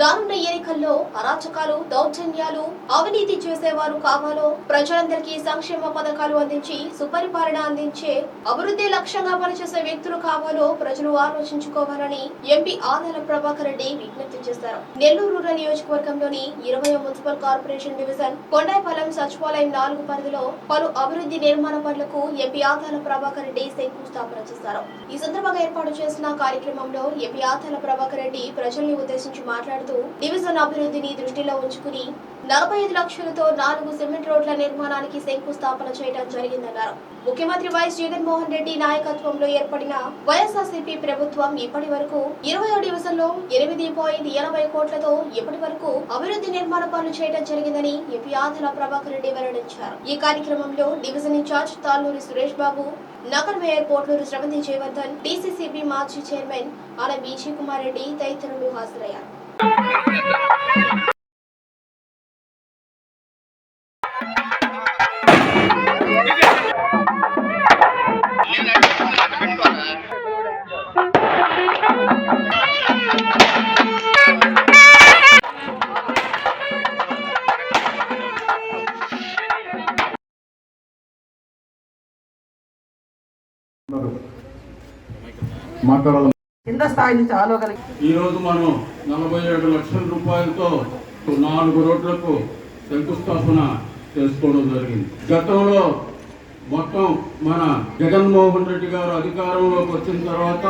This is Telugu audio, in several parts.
రానున్న ఎన్నికల్లో అరాచకాలు దౌర్జన్యాలు అవినీతి చేసేవారు కావాలో ప్రజలందరికీ సంక్షేమ పథకాలు అందించి సుపరిపాలన అందించే అభివృద్ధి లక్ష్యంగా పనిచేసే వ్యక్తులు కావాలో ప్రజలు ఆలోచించుకోవాలని ఎంపీ ఆదాల ప్రభాకర్ రెడ్డి విజ్ఞప్తి చేశారు. నెల్లూరు రూరల్ నియోజకవర్గంలోని ఇరవై మున్సిపల్ కార్పొరేషన్ డివిజన్ కొండాయిపాలెం సచివాలయం నాలుగు పరిధిలో పలు అభివృద్ధి నిర్మాణ పనులకు ఎంపీ ఆదాల ప్రభాకర్ రెడ్డి శంకుస్థాపన చేశారు. ఈ సందర్భంగా ఏర్పాటు చేసిన కార్యక్రమంలో ఎంపీ ఆదాల ప్రభాకర్ రెడ్డి ప్రజల్ని ఉద్దేశించి మాట్లాడుతూ డివిజన్ అభివృద్ధిని దృష్టిలో ఉంచుకుని నలభై ఐదు లక్షలతో నాలుగు సిమెంట్ రోడ్ల నిర్మాణానికి శంకుస్థాపన చేయడం జరిగిందన్నారు. ముఖ్యమంత్రి వైఎస్ జగన్మోహన్ రెడ్డి నాయకత్వంలో ఏర్పడిన వైఎస్ఆర్సీపీ ప్రభుత్వం ఇప్పటి వరకు ఇరవై డివిజన్లో ఎనిమిది పాయింట్ ఎనభై కోట్లతో ఇప్పటి వరకు అభివృద్ధి నిర్మాణ పనులు చేయడం జరిగిందని ఎంపీ ఆదల ప్రభాకర్ రెడ్డి వెల్లడించారు. ఈ కార్యక్రమంలో division in charge Talluri Suresh Babu Nagar mayor Potluru Sravanthi Jayavardhan DCCB మాజీ chairman Ala B G Kumar Reddy తదితరులు హాజరయ్యారు. మాట్లాడాలి కింద స్థాయి నుంచి ఆలోగలిగి ఈరోజు మనం నలభై ఏడు లక్షల రూపాయలతో నాలుగు రోడ్లకు శంకుస్థాపన చేసుకోవడం జరిగింది. గతంలో మొత్తం మన జగన్మోహన్ రెడ్డి గారు అధికారంలోకి వచ్చిన తర్వాత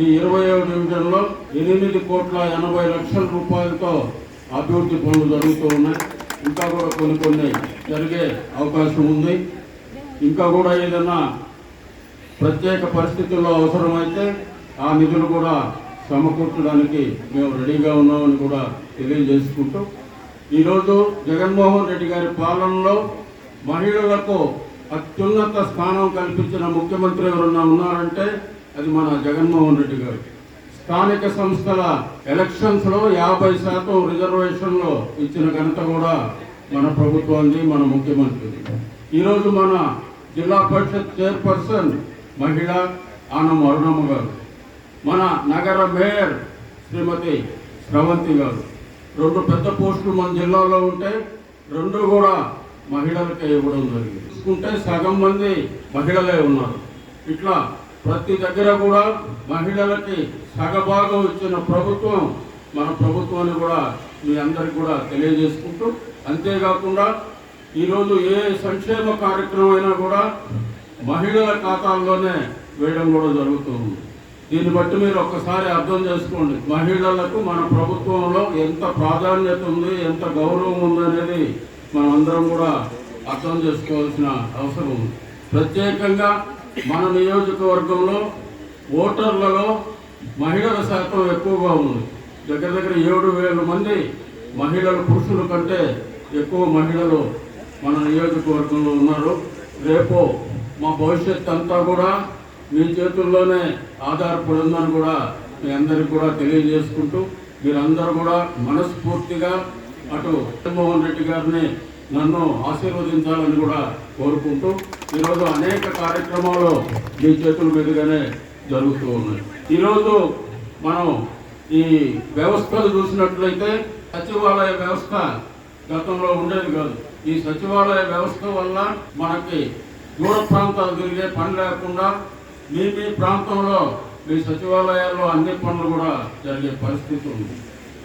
ఈ ఇరవై ఏడు డివిజన్లో ఎనిమిది కోట్ల ఎనభై లక్షల రూపాయలతో అభివృద్ధి పనులు జరుగుతూ ఉన్నాయి. ఇంకా కూడా కొన్ని కొన్ని జరిగే అవకాశం ఉంది. ఇంకా కూడా ఏదైనా ప్రత్యేక పరిస్థితుల్లో అవసరమైతే ఆ నిధులు కూడా సమకూర్చడానికి మేము రెడీగా ఉన్నామని కూడా తెలియజేసుకుంటూ ఈరోజు జగన్మోహన్ రెడ్డి గారి పాలనలో మహిళలకు అత్యున్నత స్థానం కల్పించిన ముఖ్యమంత్రి ఎవరన్నా ఉన్నారంటే అది మన జగన్మోహన్ రెడ్డి గారు. స్థానిక సంస్థల ఎలక్షన్స్లో యాభై శాతం రిజర్వేషన్లో ఇచ్చిన ఘనత కూడా మన ప్రభుత్వాన్ని మన ముఖ్యమంత్రిది ఈరోజు మన జిల్లా పరిషత్ చైర్పర్సన్ మహిళ ఆనం అరుణమ్మ గారు. మన నగర మేయర్ శ్రీమతి స్రవంతి గారు. రెండు పెద్ద పోస్టులు మన జిల్లాలో ఉంటే రెండు కూడా మహిళలకే ఇవ్వడం జరిగింది. చూసుకుంటే సగం మంది మహిళలే ఉన్నారు. ఇట్లా ప్రతి దగ్గర కూడా మహిళలకి సగభాగం ఇచ్చిన ప్రభుత్వం మన ప్రభుత్వాన్ని కూడా మీ అందరికి కూడా తెలియజేసుకుంటూ అంతేకాకుండా ఈరోజు ఏ సంక్షేమ కార్యక్రమం అయినా కూడా మహిళల ఖాతాల్లోనే వేయడం కూడా జరుగుతుంది దీన్ని బట్టి మీరు ఒక్కసారి అర్థం చేసుకోండి. మహిళలకు మన ప్రభుత్వంలో ఎంత ప్రాధాన్యత ఉంది ఎంత గౌరవం ఉంది అనేది మనం అందరం కూడా అర్థం చేసుకోవాల్సిన అవసరం ఉంది. ప్రత్యేకంగా మన నియోజకవర్గంలో ఓటర్లలో మహిళల శాతం ఎక్కువగా ఉంది. దగ్గర దగ్గర ఏడు వేల మంది మహిళలు పురుషుల కంటే ఎక్కువ మహిళలు మన నియోజకవర్గంలో ఉన్నారు. రేపు మా భవిష్యత్ అంతా కూడా మీ చేతుల్లోనే ఆధారపడి ఉందని కూడా మీ అందరికి కూడా తెలియజేసుకుంటూ మీరందరూ కూడా మనస్ఫూర్తిగా అటు జగన్మోహన్ రెడ్డి గారిని నన్ను ఆశీర్వదించాలని కూడా కోరుకుంటూ ఈరోజు అనేక కార్యక్రమాలు మీ చేతుల మీదుగానే జరుగుతూ ఉన్నాయి. ఈరోజు మనం ఈ వ్యవస్థలు చూసినట్లయితే సచివాలయ వ్యవస్థ గతంలో ఉండేది కాదు. ఈ సచివాలయ వ్యవస్థ వల్ల మనకి దూర ప్రాంతాలు తిరిగే పని లేకుండా మీ మీ ప్రాంతంలో మీ సచివాలయాల్లో అన్ని పనులు కూడా జరిగే పరిస్థితి ఉంది.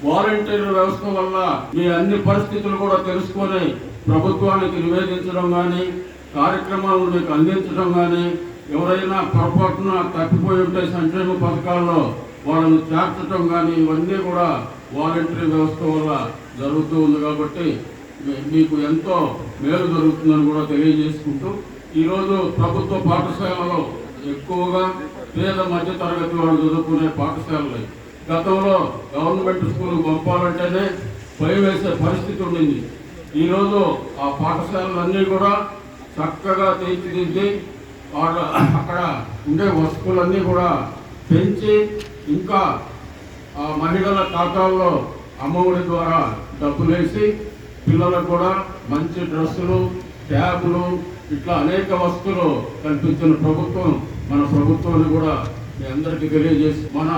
వాలంటీర్ వ్యవస్థ వల్ల మీ అన్ని పరిస్థితులు కూడా తెలుసుకొని ప్రభుత్వానికి నివేదించడం కానీ కార్యక్రమాలను మీకు అందించడం కానీ ఎవరైనా పొరపాటున తప్పిపోయి ఉంటే సంక్షేమ పథకాల్లో వాళ్ళని చేర్చడం కానీ ఇవన్నీ కూడా వాలంటరీ వ్యవస్థ వల్ల జరుగుతూ ఉంది కాబట్టి మీ- మీకు ఎంతో మేలు జరుగుతుందని కూడా తెలియజేసుకుంటూ ఈరోజు ప్రభుత్వ పాఠశాలలో ఎక్కువగా పేద మధ్య తరగతి వాళ్ళు చదువుకునే పాఠశాలలు గతంలో గవర్నమెంట్ స్కూల్ పంపాలంటేనే భయం వేసే పరిస్థితి ఉండింది. ఈరోజు ఆ పాఠశాలలన్నీ కూడా చక్కగా తీర్చిదిద్ది వాళ్ళ అక్కడ ఉండే వస్తువులన్నీ కూడా పెంచి ఇంకా ఆ మహిళల ఖాతాల్లో అమ్మఒడి ద్వారా డబ్బులేసి పిల్లలకు కూడా మంచి డ్రెస్సులు ట్యాబ్లు ఇట్లా అనేక వస్తువులు కల్పించిన ప్రభుత్వం మన ప్రభుత్వాన్ని కూడా మీ అందరికీ తెలియజేసి మన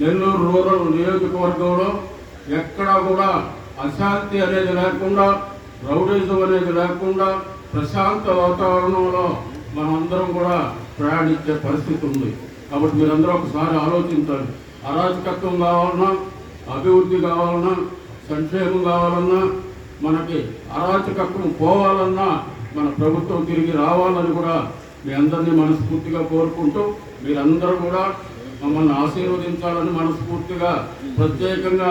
నెల్లూరు రూరల్ నియోజకవర్గంలో ఎక్కడా కూడా అశాంతి అనేది లేకుండా రౌడిజం అనేది లేకుండా ప్రశాంత వాతావరణంలో మనమందరం కూడా ప్రయాణించే పరిస్థితి ఉంది. కాబట్టి మీరందరూ ఒకసారి ఆలోచించాలి అరాజకత్వం కావాలన్నా అభివృద్ధి కావాలన్నా సంక్షేమం కావాలన్నా మనకి అరాచకత్వం పోవాలన్నా మన ప్రభుత్వం తిరిగి రావాలని కూడా మీ అందరినీ మనస్ఫూర్తిగా కోరుకుంటూ మీరందరూ కూడా మమ్మల్ని ఆశీర్వదించాలని మనస్ఫూర్తిగా ప్రత్యేకంగా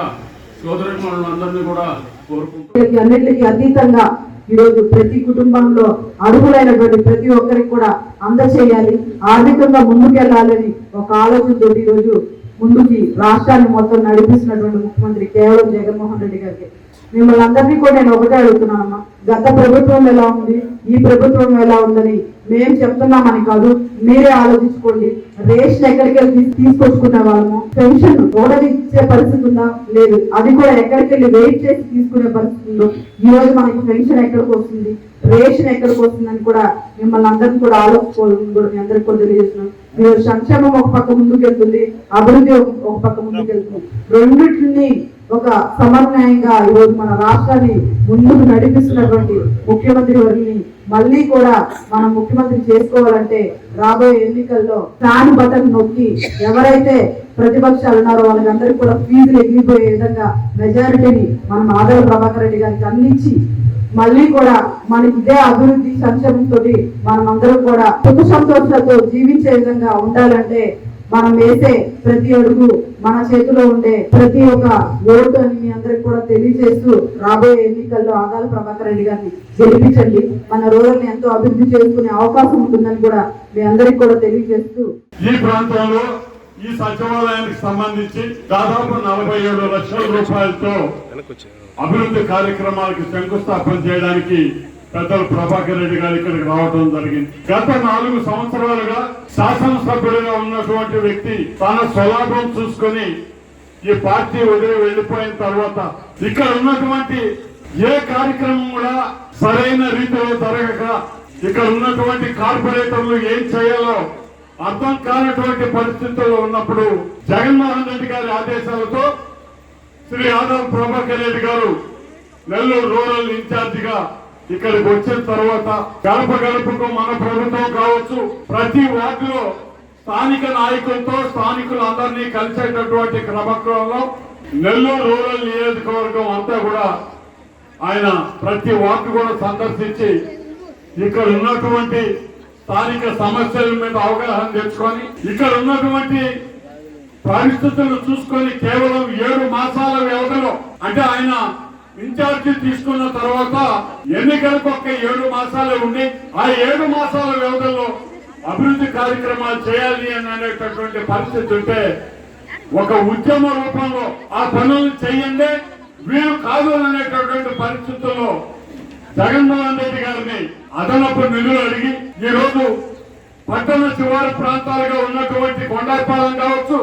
సోదరి అందరినీ కూడా కోరుకుంటూ అన్నింటికి అతీతంగా ఈరోజు ప్రతి కుటుంబంలో అర్హులైనటువంటి ప్రతి ఒక్కరికి కూడా అందచేయాలి ఆర్థికంగా ముందుకెళ్ళాలని ఒక ఆలోచనతో ఈరోజు ముందుకి రాష్ట్రాన్ని మొత్తం నడిపిస్తున్నటువంటి ముఖ్యమంత్రి కేవలం జగన్మోహన్ రెడ్డి గారికి. మిమ్మల్ని అందరినీ కూడా నేను ఒకటే అడుగుతున్నానమ్మా గత ప్రభుత్వం ఎలా ఉంది? ఈ ప్రభుత్వం ఎలా ఉందని మేము చెప్తున్నామని కాదు మీరే ఆలోచించుకోండి. రేషన్ ఎక్కడికి వెళ్ళి తీసుకొచ్చుకునే వాళ్ళము? పెన్షన్ ఓడలు ఇచ్చే పరిస్థితి ఉందా? లేదు. అది కూడా ఎక్కడికి వెళ్ళి వెయిట్ చేసి తీసుకునే పరిస్థితి ఉందో? ఈ రోజు మనకి పెన్షన్ ఎక్కడికి వస్తుంది? రేషన్ ఎక్కడికి వస్తుందని కూడా మిమ్మల్ని అందరిని కూడా ఆలోచించుకోవాలని కూడా మీ అందరికి కూడా తెలియజేస్తున్నాం. మీరు సంక్షేమం ఒక పక్క ముందుకెళ్తుంది అభివృద్ధి ఒక- ఒక పక్క ముందుకెళ్తుంది. రెండింటిని ఒక సమన్వయంగా ఈరోజు మన రాష్ట్రాన్ని ముందుకు నడిపిస్తున్నటువంటి ముఖ్యమంత్రి వారిని మళ్ళీ కూడా మనం ముఖ్యమంత్రి చేసుకోవాలంటే రాబోయే ఎన్నికల్లో ఫ్యాన్ బటన్ నొక్కి ఎవరైతే ప్రతిపక్షాలు ఉన్నారో వాళ్ళందరికీ కూడా ఫీజులు ఎగిరిపోయే విధంగా మెజారిటీని మనం ఆదర ప్రభాకర్ రెడ్డి గారికి అందించి మళ్ళీ కూడా మన ఇదే అభివృద్ధి సంక్షేమంతో మనం అందరం కూడా సుఖ సంతోషాలతో జీవించే విధంగా ఉండాలంటే మనం వేసే ప్రతి అడుగు మన చేతిలో ఉండే ప్రతి ఒక్క ఓటు అని మీ అందరికి కూడా తెలియజేస్తూ రాబోయే ఎన్నికల్లో ఆదాల ప్రభాకర్ రెడ్డి గారిని గెలిపించండి. మన రూరల్ని ఎంతో అభివృద్ధి చేసుకునే అవకాశం ఉంటుందని కూడా మీ అందరికి కూడా తెలియజేస్తూ ఈ ప్రాంతంలో ఈ సచివాలయానికి సంబంధించి దాదాపు నలభై ఏడు లక్షల రూపాయలతో అభివృద్ధి కార్యక్రమాలకు శంకుస్థాపన చేయడానికి పెద్దలు ప్రభాకర్ రెడ్డి గారు ఇక్కడికి రావడం జరిగింది. గత నాలుగు సంవత్సరాలుగా శాసనసభ్యుడిగా ఉన్నటువంటి వ్యక్తి తన స్వలాభం చూసుకొని ఈ పార్టీ వదిలి వెళ్ళిపోయిన తర్వాత ఇక్కడ ఉన్నటువంటి ఏ కార్యక్రమం కూడా సరైన రీతిలో జరగక ఇక్కడ ఉన్నటువంటి కార్పొరేటర్లు ఏం చేయాలో అర్థం కానటువంటి పరిస్థితుల్లో ఉన్నప్పుడు జగన్మోహన్ రెడ్డి గారి ఆదేశాలతో శ్రీ ఆదవ్ ప్రభాకర్ రెడ్డి గారు నెల్లూరు రూరల్ ఇన్ఛార్జిగా ఇక్కడికి వచ్చిన తర్వాత గడప గడపకు మన ప్రభుత్వం కావచ్చు ప్రతి వార్డులో స్థానిక నాయకులతో స్థానికులందరినీ కలిసేటటువంటి క్రమక్రమంలో నెల్లూరు రూరల్ నియోజకవర్గం అంతా కూడా ఆయన ప్రతి వార్డు కూడా సందర్శించి ఇక్కడ ఉన్నటువంటి స్థానిక సమస్యల మీద అవగాహన తెచ్చుకొని ఇక్కడ ఉన్నటువంటి పరిస్థితులు చూసుకొని కేవలం ఏడు మాసాల వ్యవధిలో అంటే ఆయన ఇన్ఛార్జి తీసుకున్న తర్వాత ఎన్నికలకు ఒక్క ఏడు మాసాలే ఉండి ఆ ఏడు మాసాల వ్యవధిలో అభివృద్ధి కార్యక్రమాలు చేయాలి అని అనేటటువంటి పరిస్థితి ఉంటే ఒక ఉద్యమ రూపంలో ఆ పనులు చేయండి వీరు కాదు అనేటటువంటి పరిస్థితుల్లో జగన్మోహన్ రెడ్డి గారిని అదనపు నిధులు అడిగి ఈ రోజు పట్టణ శివారు ప్రాంతాలుగా ఉన్నటువంటి కొండాయిపాలెం కావచ్చు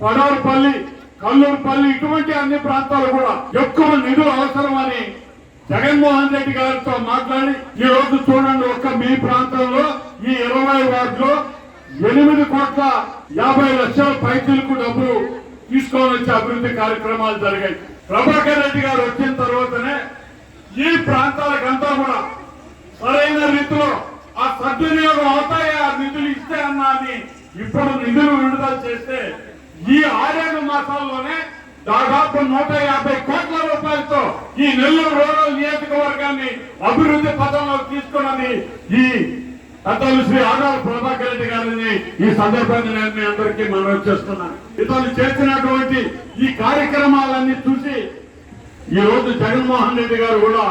పడవరపల్లి కల్లూరుపల్లి ఇటువంటి అన్ని ప్రాంతాలు కూడా ఎక్కువ నిధులు అవసరమని జగన్మోహన్ రెడ్డి గారితో మాట్లాడి ఈ రోజు చూడండి ఒక్క మీ ప్రాంతంలో ఈ ఇరవై వార్డులో ఎనిమిది కోట్ల యాభై లక్షల పైసలకు డబ్బులు తీసుకొని వచ్చే అభివృద్ధి కార్యక్రమాలు జరిగాయి. ప్రభాకర్ రెడ్డి గారు వచ్చిన తర్వాతనే ఈ ప్రాంతాలకంతా కూడా సరైన రీతిలో ఆ సద్వినియోగం అవుతాయి? ఆ నిధులు ఇస్తే అన్నా అని ఇప్పుడు నిధులు విడుదల చేస్తే ఈ ఆరేడు మాసాల్లోనే దాదాపు నూట యాభై కోట్ల రూపాయలతో ఈ నెల్లూరు రూరల్ నియోజకవర్గాన్ని అభివృద్ధి పథంలోకి తీసుకున్నది ఈ పెద్దలు శ్రీ ఆదాల ప్రభాకర్ రెడ్డి గారిని ఈ సందర్భంగా నేను మీ అందరికీ మనవి చేస్తున్నాను ఇతను చేసినటువంటి ఈ కార్యక్రమాలన్నీ చూసి ఈ రోజు జగన్మోహన్ రెడ్డి గారు కూడా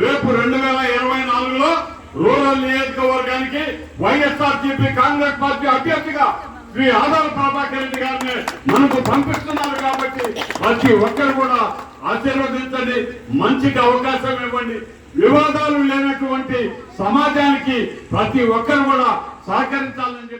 రేపు రెండు వేల ఇరవై నాలుగులో రూరల్ నియోజకవర్గానికి వైఎస్ఆర్ సిపి కాంగ్రెస్ పార్టీ అభ్యర్థిగా శ్రీ ఆదాల ప్రభాకర్ రెడ్డి గారిని మనకు పంపిస్తున్నారు కాబట్టి ప్రతి ఒక్కరు కూడా ఆశీర్వదించండి. మంచికి అవకాశం ఇవ్వండి. వివాదాలు లేనటువంటి సమాజానికి ప్రతి ఒక్కరు కూడా సహకరించాలని చెప్పి